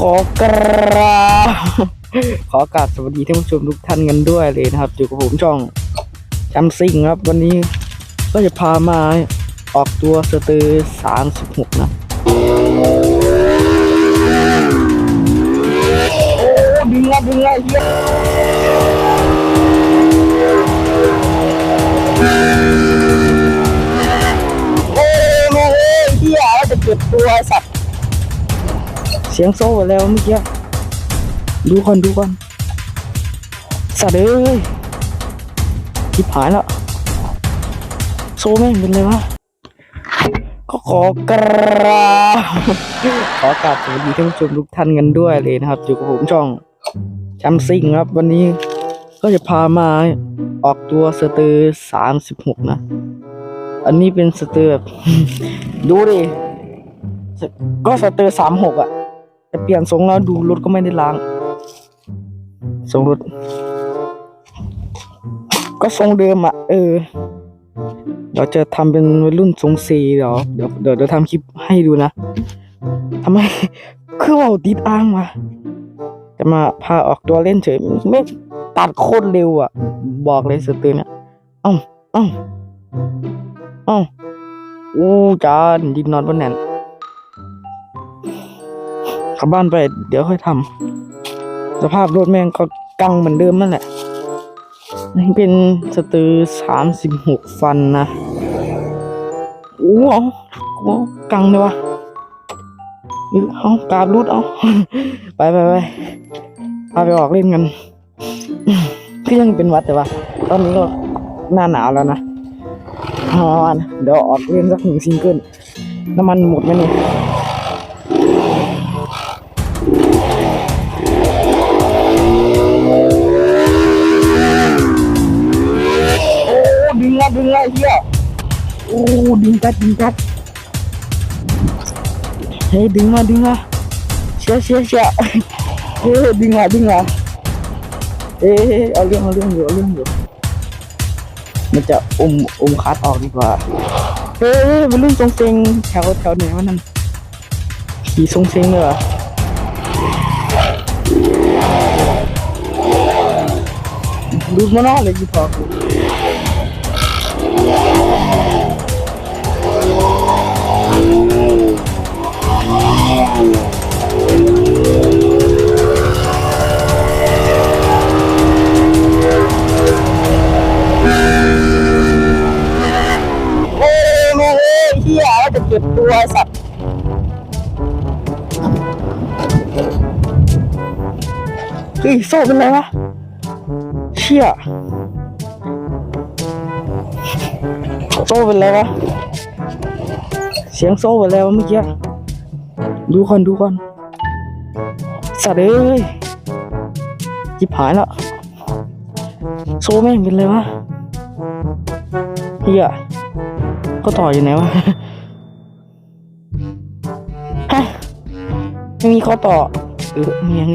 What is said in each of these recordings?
ขอกราขอกราบสวัสดีท่านผู้ชมทุกท่านกันด้วยเลยนะครับอยู่กับผมช่องจำซิงครับ วันนี้ก็จะพามาออกตัวสเตอร์สามสิบหกนะ โอ้ดึงละดึงละเฮียโอ้โหเฮียแล้วจะเก็บตัวสั สียงโซ่ไปแล้วเมื่อกี้ ดูก่อนดูก่อนสัตว์เอ้ยทิบหายล้วโซ่แม่งเป็นไรวะก็ขอกราขอกราบสวัสดีท่านผู้ชมทุกท่านกันด้วยเลยนะครับอยู่กับผมช่องจำซิงครับ วันนี้ก็จะพามาออกตัวสเตอร์สามสิบหกนะ อันนี้เป็นสเตอร์แบบดูดิก็สเตอร์สามหกอะ แต่เปลี่ยนทรงแล้วดูรถก็ไม่ได้ล้างทรงรถ ก็ทรงเดิมอะ เออ เราจะทำเป็นวัยรุ่นทรงซีเดี๋ยวเดี๋ยวเดี๋ยวเดี๋ยวทำคลิปให้ดูนะทำไมคือว่าติดอ้างมาจะมาพาออกตัวเล่นเฉยไม่ตัดโคตรเร็วอะ บอกเลยสเตอร์เนี่ยอ้าเอ้าเอ้าอู้จานดินนอนบนแน่น กลับบ้านไป เดี๋ยวค่อยทำสภาพรถแม่งก็กังเหมือนเดิมนั่นแหละนี่เป็นสเตอร์สามสิบหกฟันนะโอ้เอาโอ้กังเลยวะเอากาบรุดเอาไปไปไปพาไปออกเล่นกันก็ยังเป็นวัดแต่ว่าตอนนี้ก็หน้าหนาวแล้วนะอ๋อเดี๋ยวออกเล่นสักหนึ่งซิงเกิลน้ำมันหมดไหมเนี่ย ดึงกัดดึงกัดเฮ้ยดึงละดึงละเชียเชียเชียเฮ้ยดึงละดึงละเอ้ยเอาเรื่องเอาเรื่องอยู่เอาเรื่องอยู่มันจะอมอมคัดออกดีกว่าเฮ้ยมันรุ่นทรงเซงแถวแถวไหนวะนั่นขี่ทรงเซงเลยเหรอดูมันนอกเลยกี่พอ เอ้ยเฮียแล้วจะเก็บตัวไอ้สัตว์เฮ้ยโซ่เป็นไรวะเชี่ยโซ่เป็นไรวะ เสียงโซ่เป็นไรวะเมื่อกี้ ดูก่อนดูก่อนสัตว์เอ้ยจิบหายล้วโซ่แม่งเป็นไรวะเฮียก็ต่ออยู่ไหนวะฮะไม่มีข้อต่อ เออเมียง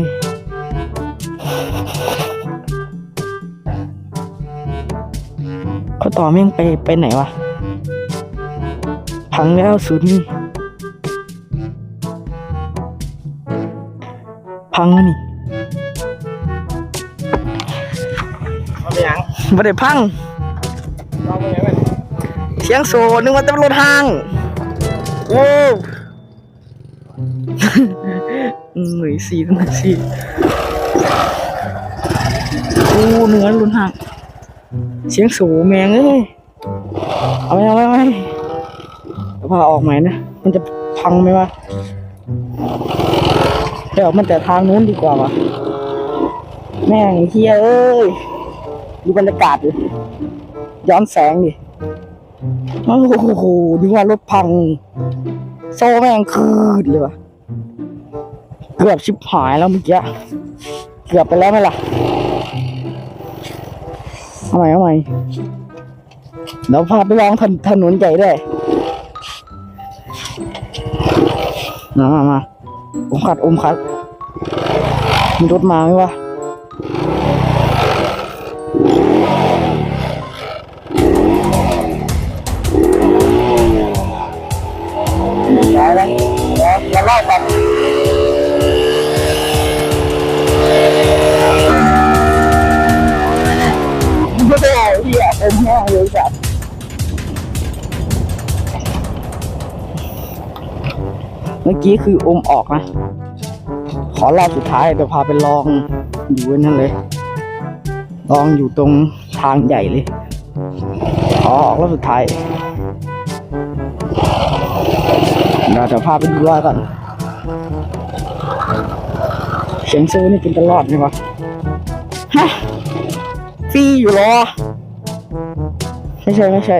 ข้อต่อแม่งไปไปไหนวะพังแล้วศูนย์นี่ พังแล้วนี่เอาไปยังไม่ได้พังเอาไปยังไงเสียงโซนึกว่าจะเป็นรถห้างโอ้หน่วยสี่หน่วยสี่โอ้เนื้อรุนห่างเสียงสูแมงเอ้ยเอาไปเอาไปเอาไปเอาพาออกใหม่นะ มันจะพังไหมวะ เดี๋ยวมันแต่ทางนู้นดีกว่าวะแม่งเฮียเอ้ยดูบรรยากาศดิย้อนแสงดิโอ้โหนึกว่ารถพัง โซ่แม่งคืดเลยวะเกือบชิบหายแล้วเมื่อกี้เกือบไปแล้วไหมล่ะเอาใหม่เอาใหม่เดี๋ยวพาไปลองถนถนนใหญ่ด้วยมามามา ผมขัดอมขัดมีรถมาไหมวะ เมื่อกี้คืออมออกนะ ขอรอบสุดท้ายเดี๋ยวพาไปลองอยู่นั่นเลย ลองอยู่ตรงทางใหญ่เลยขอออกรอบสุดท้ายเดี๋ยวเดี๋ยวพาไปดูว่าก่อนเสียงโซ่นี่เป็นตลอดไหมวะฮะฟรีอยู่หรอ ไม่ใช่ไม่ใช่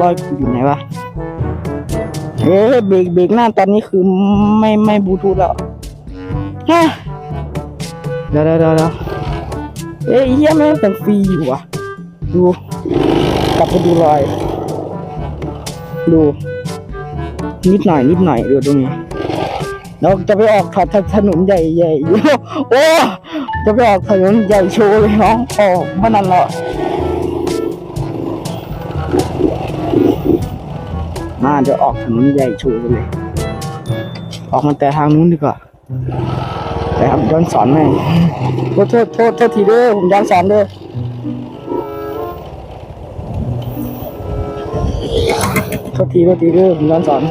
รอยอยู่ไหนวะ เอ๊ะเบรกเบรกหน้าตอนนี้คือไม่ไม่บลูทูธแล้วฮะเดี๋ยวเดี๋ยวเดี๋ยวเดี๋ยวเอ๊ะเฮียแม่งเป็นฟรีอยู่อะ ดูกลับไปดูรอย ดู นิดหน่อย นิดหน่อยดูตรงนี้เราจะไปออกถถถนนใหญ่ใหญ่ๆอยู่โอ้จะไปออกถนนใหญ่โชว์เลยน้องออกมานั่นเหรอ มาเดี๋ยวออกถนนใหญ่ชว์ไปเลย ออกมาแต่ทางนู้นดีกว่า แต่ครับย้อนสอนให้โทษโทษโทษโทษทีเด้อผมย้อนสอนเด้อโทษทีโทษทีเด้อผมย้อนสอน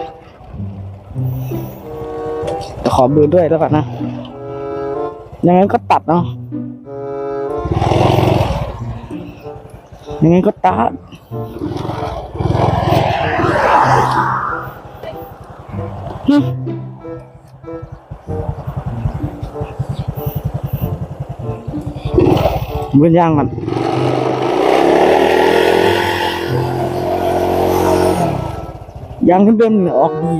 ขอเบอร์ด้วยแล้วกันนะยังไงก็ตัดเนาะยังไงก็ตัด มือย่างมันยางเดิมๆเนี่ยออกดี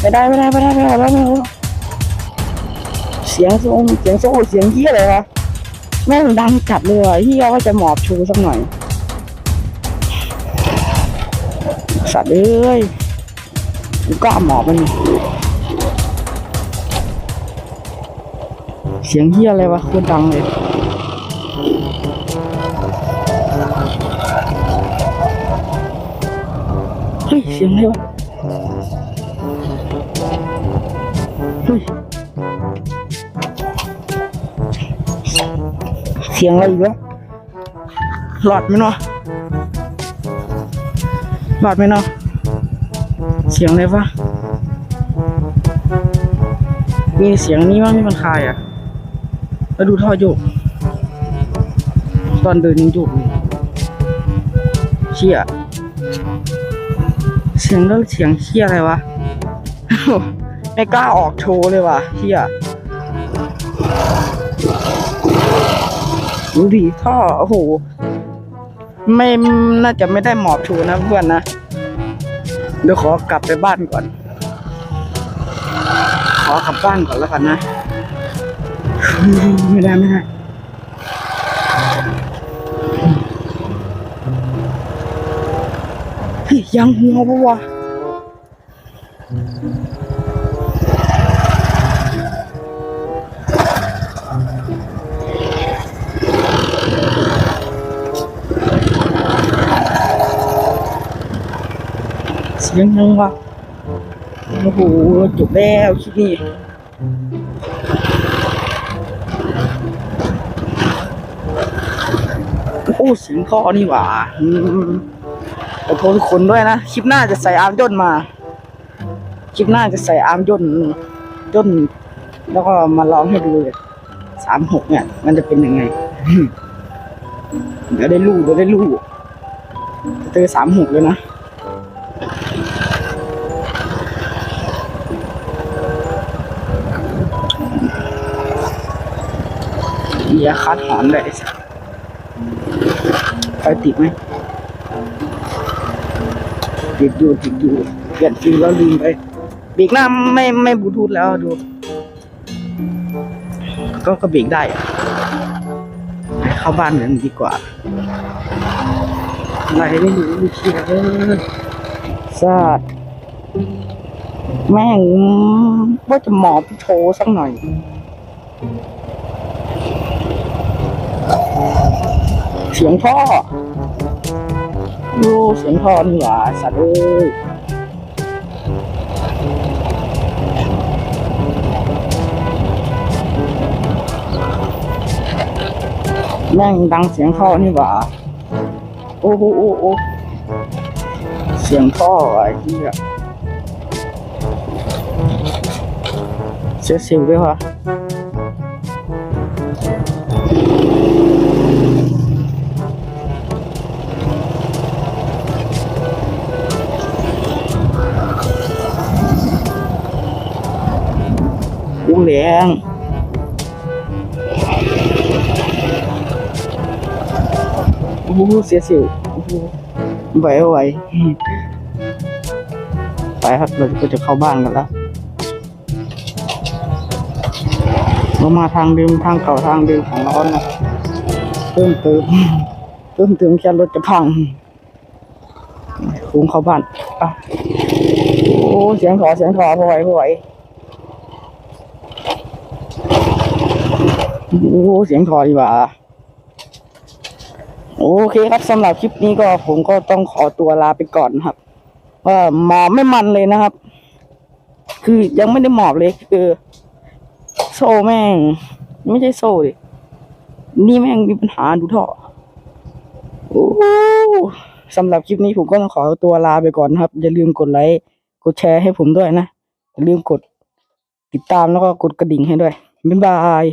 ไม่ได้ไม่ได้ไม่ได้ไม่ได้แล้วไม่ได้เสียงโซนเสียงโซนเสียงเยี่ยอะไรวะแม่งดังจัดเลยว่ะเฮียว่าจะหมอบชูสักหน่อย สัตว์เอ้ยกูกล้าหมอบมันเสียงเฮียอะไรวะโคตรดังเลยเฮ้ยเสียงอะไรวะ เสียงอะไรอีกวะหลอดไหมเนาะหลอดไหมเนาะเสียงอะไรวะมีเสียงนี้มั้งที่มันคายอะแล้วดูท่อโยกตอนเดินยังโยกอยู่เชี่ย เสียงแล้วเสียงเชี่ยอะไรวะ ไม่กล้าออกโชว์เลยว่ะเชี่ยดูดิท่อโอ้โห ไม่น่าจะไม่ได้หมอบโชว์นะเพื่อนนะ เดี๋ยวขอกลับไปบ้านก่อน ขอกลับบ้านก่อนแล้วกันนะ ไม่ได้ไม่ได้ ยังหัวปะวะเสียงยังวะโอ้โหจบแล้วคลิปนี้โอ้เสียงท่อนี่หว่าอืม โทษทุกคนด้วยนะ คลิปหน้าจะใส่อาร์มย่นมา คลิปหน้าจะใส่อาร์มย่นย่นแล้วก็มาลองให้ดูเลยสามหกเนี่ย มันจะเป็นยังไง เดี๋ยวได้รู้เดี๋ยวได้รู้เจอสามหกเลยนะเบียคัดหอนเลยไอ้ไฟติดไหม ติดอยู่ติดอยู่เปลี่ยนฟิลแล้วลืมไปเบรกหน้าไม่ไม่บลูทูธแล้วดู ก็ก็เบรกได้เข้าบ้านกันดีกว่าอะไรไม่รู้เชียร์เลยซาดแม่งว่าจะหมอบโชว์สักหน่อยเสียงท่อ โอ้เสียงท่อนี่หว่าสัตว์เอ้ยแม่งดังเสียงท่อนี่หว่า โอ้โหโอ้โอเสียงท่อไอ้เหี้ยเสียสิวด้วยวะ อุ้งแรงโอ้โหเสียสิวโอ้โหไหวไหวไปครับเราก็จะเข้าบ้านกันแล้วเรามาทางเดิมทางเก่าทางเดิมของเรานะเพิ่มเติมเพิ่มเติมแค่รถจะพังคุ้งเข้าบ้านอะโอ้เสียงขอเสียงขอพอไหวพอไหว โอ้เสียงขอดีกว่า โอเคครับสำหรับคลิปนี้ก็ผมก็ต้องขอตัวลาไปก่อนครับว่าหมอบไม่มันเลยนะครับ คือยังไม่ได้หมอบเลยคือ โซ่แม่ง ไม่ใช่โซ่ดินี่แม่งมีปัญหาดูท่อโอ้สำหรับคลิปนี้ผมก็ต้องขอตัวลาไปก่อนครับ อย่าลืมกดไลค์กดแชร์ให้ผมด้วยนะ อย่าลืมกดติดตามแล้วก็กดกระดิ่งให้ด้วย บ๊ายบาย